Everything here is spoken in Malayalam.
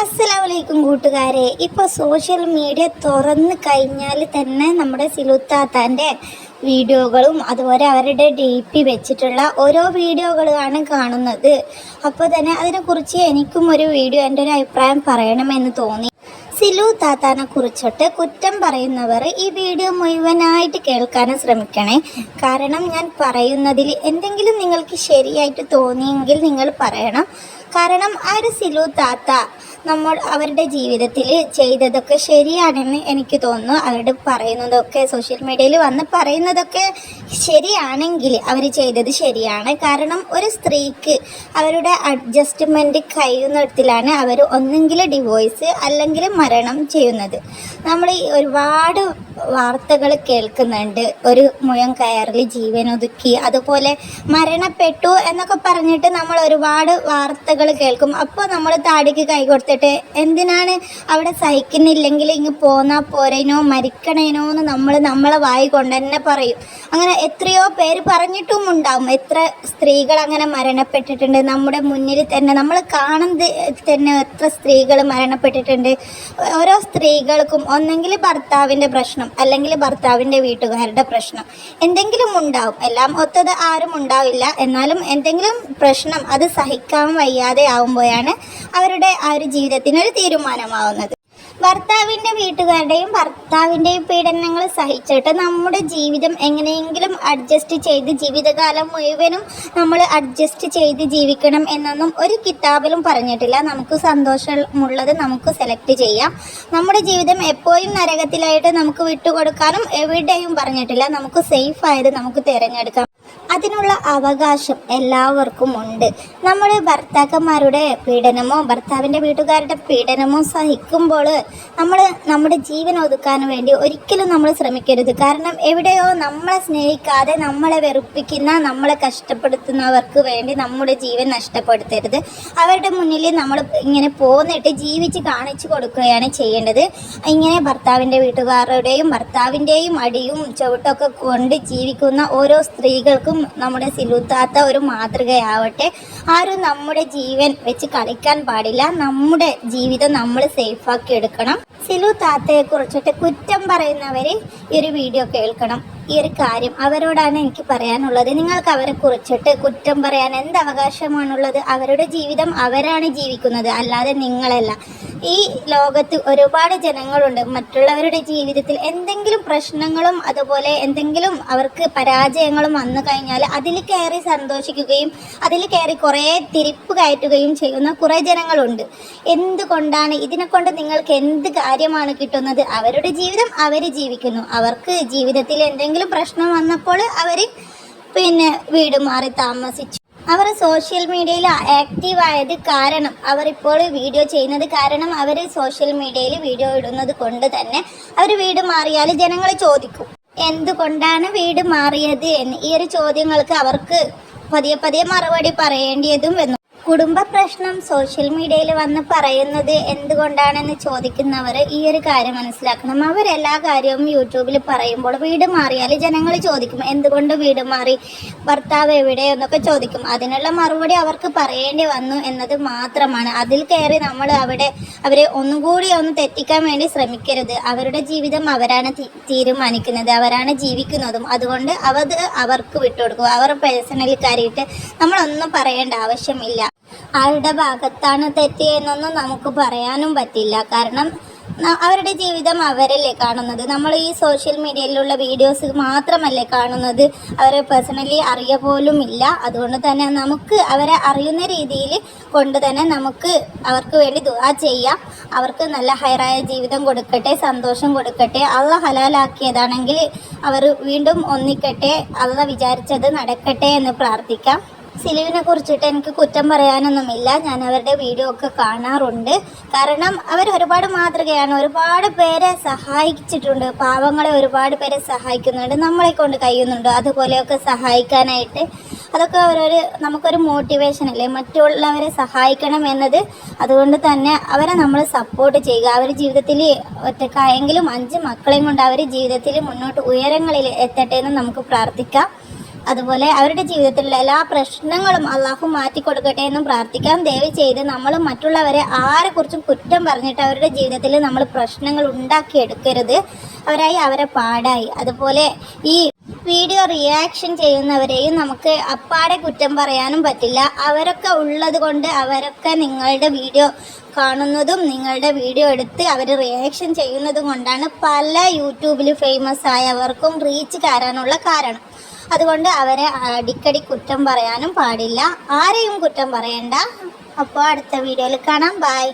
അസ്സലാമലൈക്കും കൂട്ടുകാരെ. ഇപ്പോൾ സോഷ്യൽ മീഡിയ തുറന്ന് കഴിഞ്ഞാൽ തന്നെ നമ്മുടെ സിലുത്താത്താന്റെ വീഡിയോകളും അതുപോലെ അവരുടെ ഡി പി വെച്ചിട്ടുള്ള ഓരോ വീഡിയോകളാണ് കാണുന്നത്. അപ്പോൾ തന്നെ അതിനെക്കുറിച്ച് എനിക്കും ഒരു വീഡിയോ എന്റെ ഒരു അഭിപ്രായം പറയണമെന്ന് തോന്നി. സിലു താത്താനെ കുറിച്ചിട്ട് കുറ്റം പറയുന്നവർ ഈ വീഡിയോ മുഴുവനായിട്ട് കേൾക്കാനും ശ്രമിക്കണേ. കാരണം ഞാൻ പറയുന്നതിൽ എന്തെങ്കിലും നിങ്ങൾക്ക് ശരിയായിട്ട് തോന്നിയെങ്കിൽ നിങ്ങൾ പറയണം. കാരണം ആ ഒരു സിലു താത്ത നമ്മൾ അവരുടെ ജീവിതത്തിൽ ചെയ്തതൊക്കെ ശരിയാണെന്ന് എനിക്ക് തോന്നുന്നു. അവരുടെ പറയുന്നതൊക്കെ സോഷ്യൽ മീഡിയയിൽ വന്ന് പറയുന്നതൊക്കെ ശരിയാണെങ്കിൽ അവർ ചെയ്തത് ശരിയാണ്. കാരണം ഒരു സ്ത്രീക്ക് അവരുടെ അഡ്ജസ്റ്റ്മെന്റ് കഴിയുന്നിടത്തിലാണ് അവർ ഒന്നെങ്കിൽ ഡിവോഴ്സ് അല്ലെങ്കിൽ മരണം ചെയ്യുന്നത്. നമ്മൾ ഒരുപാട് വാർത്തകൾ കേൾക്കുന്നുണ്ട്. ഒരു മുഴം കയറിൽ ജീവൻ ഒതുക്കി അതുപോലെ മരണപ്പെട്ടു എന്നൊക്കെ പറഞ്ഞിട്ട് നമ്മൾ ഒരുപാട് വാർത്തകൾ കേൾക്കും. അപ്പോൾ നമ്മൾ താടിക്ക് കൈ കൊടുത്തിട്ട് എന്തിനാണ് അവിടെ സഹിക്കുന്നില്ലെങ്കിൽ ഇങ്ങ് പോന്നാ പോരേനോ മരിക്കണേനോ എന്ന് നമ്മൾ നമ്മളെ വായി കൊണ്ട് തന്നെ പറയും. അങ്ങനെ എത്രയോ പേര് പറഞ്ഞിട്ടും ഉണ്ടാവും എത്ര സ്ത്രീകൾ അങ്ങനെ മരണപ്പെട്ടിട്ടുണ്ട്. നമ്മുടെ മുന്നിൽ തന്നെ നമ്മൾ കാണുന്നത് തന്നെ എത്ര സ്ത്രീകൾ മരണപ്പെട്ടിട്ടുണ്ട്. ഓരോ സ്ത്രീകൾക്കും ഒന്നെങ്കിൽ ഭർത്താവിന്റെ പ്രശ്നം അല്ലെങ്കിൽ ഭർത്താവിന്റെ വീട്ടുകാരുടെ പ്രശ്നം എന്തെങ്കിലും ഉണ്ടാവും. എല്ലാം ഒത്തത് ആരും ഉണ്ടാവില്ല. എന്നാലും എന്തെങ്കിലും പ്രശ്നം അത് സഹിക്കാൻ വയ്യാതെ ആവുമ്പോഴാണ് അവരുടെ ആ ഒരു ജീവിതത്തിനൊരു തീരുമാനമാവുന്നത്. ഭർത്താവിന്റെ വീട്ടുകാരുടെയും ഭർത്താവിന്റെയും പീഡനങ്ങൾ സഹിച്ചിട്ട് നമ്മുടെ ജീവിതം എങ്ങനെയെങ്കിലും അഡ്ജസ്റ്റ് ചെയ്ത് ജീവിതകാലം മുഴുവനും നമ്മൾ അഡ്ജസ്റ്റ് ചെയ്ത് ജീവിക്കണം എന്നൊന്നും ഒരു കിതാബിലും പറഞ്ഞിട്ടില്ല. നമുക്ക് സന്തോഷമുള്ളത് നമുക്ക് സെലക്ട് ചെയ്യാം. നമ്മുടെ ജീവിതം എപ്പോഴും നരകത്തിലായിട്ട് നമുക്ക് വിട്ടുകൊടുക്കാനും എവിടെയും പറഞ്ഞിട്ടില്ല. നമുക്ക് സേഫ് ആയത് നമുക്ക് തിരഞ്ഞെടുക്കാം. അതിനുള്ള അവകാശം എല്ലാവർക്കും ഉണ്ട്. നമ്മൾ ഭർത്താക്കന്മാരുടെ പീഡനമോ ഭർത്താവിന്റെ വീട്ടുകാരുടെ പീഡനമോ സഹിക്കുമ്പോൾ നമ്മൾ നമ്മുടെ ജീവൻ ഒതുക്കാൻ വേണ്ടി ഒരിക്കലും നമ്മൾ ശ്രമിക്കരുത്. കാരണം എവിടെയോ നമ്മളെ സ്നേഹിക്കാതെ നമ്മളെ വെറുപ്പിക്കുന്ന നമ്മളെ കഷ്ടപ്പെടുത്തുന്നവർക്ക് വേണ്ടി നമ്മുടെ ജീവൻ നഷ്ടപ്പെടുത്തരുത്. അവരുടെ മുന്നിൽ നമ്മൾ ഇങ്ങനെ പോന്നിട്ട് ജീവിച്ച് കാണിച്ചു കൊടുക്കുകയാണ് ചെയ്യേണ്ടത്. ഇങ്ങനെ ഭർത്താവിന്റെ വീട്ടുകാരുടെയും ഭർത്താവിന്റെയും അടിയും ചവിട്ടൊക്കെ കൊണ്ട് ജീവിക്കുന്ന ഓരോ സ്ത്രീകൾക്കും നമ്മുടെ സിലുത്താത്ത ഒരു മാതൃകയാവട്ടെ. ആരും നമ്മുടെ ജീവൻ വെച്ച് കളിക്കാൻ പാടില്ല. നമ്മുടെ ജീവിതം നമ്മൾ സേഫാക്കി എടുക്കണം. സിലു താത്തയെ കുറിച്ചിട്ട് കുറ്റം പറയുന്നവർ ഈ ഒരു വീഡിയോ കേൾക്കണം. ഈ ഒരു കാര്യം അവരോടാണ് എനിക്ക് പറയാനുള്ളത്. നിങ്ങൾക്ക് അവരെ കുറിച്ചിട്ട് കുറ്റം പറയാൻ എന്ത് അവകാശമാണുള്ളത്? അവരുടെ ജീവിതം അവരാണ് ജീവിക്കുന്നത്. അല്ലാതെ നിങ്ങളല്ല. ഈ ലോകത്ത് ഒരുപാട് ജനങ്ങളുണ്ട്. മറ്റുള്ളവരുടെ ജീവിതത്തിൽ എന്തെങ്കിലും പ്രശ്നങ്ങളും അതുപോലെ എന്തെങ്കിലും അവർക്ക് പരാജയങ്ങളും വന്നു കഴിഞ്ഞാൽ അതിൽ കയറി സന്തോഷിക്കുകയും അതിൽ കയറി കുറേ തിരിപ്പ് കയറ്റുകയും ചെയ്യുന്ന കുറേ ജനങ്ങളുണ്ട്. എന്തുകൊണ്ടാണ് ഇതിനെക്കൊണ്ട് നിങ്ങൾക്ക് എന്ത് കാര്യമാണ് കിട്ടുന്നത്? അവരുടെ ജീവിതം അവർ ജീവിക്കുന്നു. അവർക്ക് ജീവിതത്തിൽ എന്തെങ്കിലും പ്രശ്നം വന്നപ്പോൾ അവർ പിന്നെ വീട് മാറി താമസിച്ചു. അവർ സോഷ്യൽ മീഡിയയിൽ ആക്റ്റീവ് ആയത് കാരണം അവർ ഇപ്പോൾ വീഡിയോ ചെയ്യുന്നത് കാരണം അവർ സോഷ്യൽ മീഡിയയിൽ വീഡിയോ ഇടുന്നത് കൊണ്ട് തന്നെ അവർ വീട് മാറിയാൽ ജനങ്ങൾ ചോദിക്കും എന്തുകൊണ്ടാണ് വീട് മാറിയത്? എന്ന് ഈ ഒരു ചോദ്യങ്ങൾക്ക് അവർക്ക് പതിയെ പതിയെ മറുപടി പറയേണ്ടിയതും കുടുംബ പ്രശ്നം സോഷ്യൽ മീഡിയയിൽ വന്ന് പറയുന്നത് എന്തുകൊണ്ടാണെന്ന് ചോദിക്കുന്നവർ ഈ ഒരു കാര്യം മനസ്സിലാക്കണം. അവരെല്ലാ കാര്യവും യൂട്യൂബിൽ പറയുമ്പോൾ വീട് മാറിയാൽ ജനങ്ങൾ ചോദിക്കും എന്തുകൊണ്ട് വീട് മാറി? ഭർത്താവ് എവിടെ? എന്നൊക്കെ ചോദിക്കും. അതിനുള്ള മറുപടി അവർക്ക് പറയേണ്ടി വന്നു എന്നത് മാത്രമാണ്. അതിൽ കയറി നമ്മൾ അവിടെ അവരെ ഒന്നുകൂടി ഒന്ന് തെറ്റിക്കാൻ വേണ്ടി ശ്രമിക്കരുത്. അവരുടെ ജീവിതം അവരാണ് തീരുമാനിക്കുന്നത് അവരാണ് ജീവിക്കുന്നതും. അതുകൊണ്ട് അവത് അവർക്ക് വിട്ടുകൊടുക്കുക. അവർ പേഴ്സണലി കാര്യമായിട്ട് നമ്മളൊന്നും പറയേണ്ട ആവശ്യമില്ല. ആരുടെ ഭാഗത്താണ് തെറ്റിയെന്നൊന്നും നമുക്ക് പറയാനും പറ്റില്ല. കാരണം അവരുടെ ജീവിതം അവരല്ലേ കാണുന്നത്. നമ്മൾ ഈ സോഷ്യൽ മീഡിയയിലുള്ള വീഡിയോസ് മാത്രമല്ലേ കാണുന്നത്. അവരെ പേഴ്സണലി അറിയ പോലും ഇല്ല. അതുകൊണ്ട് തന്നെ നമുക്ക് അവരെ അറിയുന്ന രീതിയിൽ കൊണ്ട് തന്നെ നമുക്ക് അവർക്ക് വേണ്ടി ദുആ ചെയ്യാം. അവർക്ക് നല്ല ഹൈറായ ജീവിതം കൊടുക്കട്ടെ സന്തോഷം കൊടുക്കട്ടെ. അള്ള ഹലാലാക്കിയതാണെങ്കിൽ അവർ വീണ്ടും ഒന്നിക്കട്ടെ. അള്ള വിചാരിച്ചത് നടക്കട്ടെ എന്ന് പ്രാർത്ഥിക്കാം. സിലുവിനെ കുറിച്ചിട്ട് എനിക്ക് കുറ്റം പറയാനൊന്നുമില്ല. ഞാൻ അവരുടെ വീഡിയോ ഒക്കെ കാണാറുണ്ട്. കാരണം അവർ ഒരുപാട് മാതൃകയാണ്. ഒരുപാട് പേരെ സഹായിച്ചിട്ടുണ്ട്. പാവങ്ങളെ ഒരുപാട് പേരെ സഹായിക്കുന്നുണ്ട്. നമ്മളെ കൊണ്ട് കഴിയുന്നുണ്ട്. അതുപോലെയൊക്കെ സഹായിക്കാനായിട്ട്. അതൊക്കെ ഓരോരു നമുക്കൊരു മോട്ടിവേഷൻ അല്ലേ? മറ്റുള്ളവരെ സഹായിക്കണം എന്നത്. അതുകൊണ്ട് തന്നെ അവരെ നമ്മൾ സപ്പോർട്ട് ചെയ്യുക. അവർ ജീവിതത്തിൽ ഒറ്റക്കായെങ്കിലും അഞ്ച് മക്കളെയും കൊണ്ട് അവർ ജീവിതത്തിൽ മുന്നോട്ട് ഉയരങ്ങളിൽ എത്തട്ടെ എന്ന് നമുക്ക് പ്രാർത്ഥിക്കാം. അതുപോലെ അവരുടെ ജീവിതത്തിലുള്ള എല്ലാ പ്രശ്നങ്ങളും അള്ളാഹു മാറ്റി കൊടുക്കട്ടെ എന്നും പ്രാർത്ഥിക്കാം. ദയവ് ചെയ്ത് നമ്മൾ മറ്റുള്ളവരെ ആരെക്കുറിച്ചും കുറ്റം പറഞ്ഞിട്ട് അവരുടെ ജീവിതത്തിൽ നമ്മൾ പ്രശ്നങ്ങൾ ഉണ്ടാക്കിയെടുക്കരുത്. അവരായി അവരെ പാടായി. അതുപോലെ ഈ വീഡിയോ റിയാക്ഷൻ ചെയ്യുന്നവരെയും നമുക്ക് അപ്പാടെ കുറ്റം പറയാനും പറ്റില്ല. അവരൊക്കെ ഉള്ളത് കൊണ്ട് അവരൊക്കെ നിങ്ങളുടെ വീഡിയോ കാണുന്നതും നിങ്ങളുടെ വീഡിയോ എടുത്ത് അവർ റിയാക്ഷൻ ചെയ്യുന്നതും കൊണ്ടാണ് പല യൂട്യൂബിൽ ഫേമസ് ആയവർക്കും റീച്ച് കയറാനുള്ള കാരണം. അതുകൊണ്ട് അവരെ അടിക്കടി കുറ്റം പറയാനും പാടില്ല. ആരെയും കുറ്റം പറയണ്ട. അപ്പോൾ അടുത്ത വീഡിയോയിൽ കാണാം. ബൈ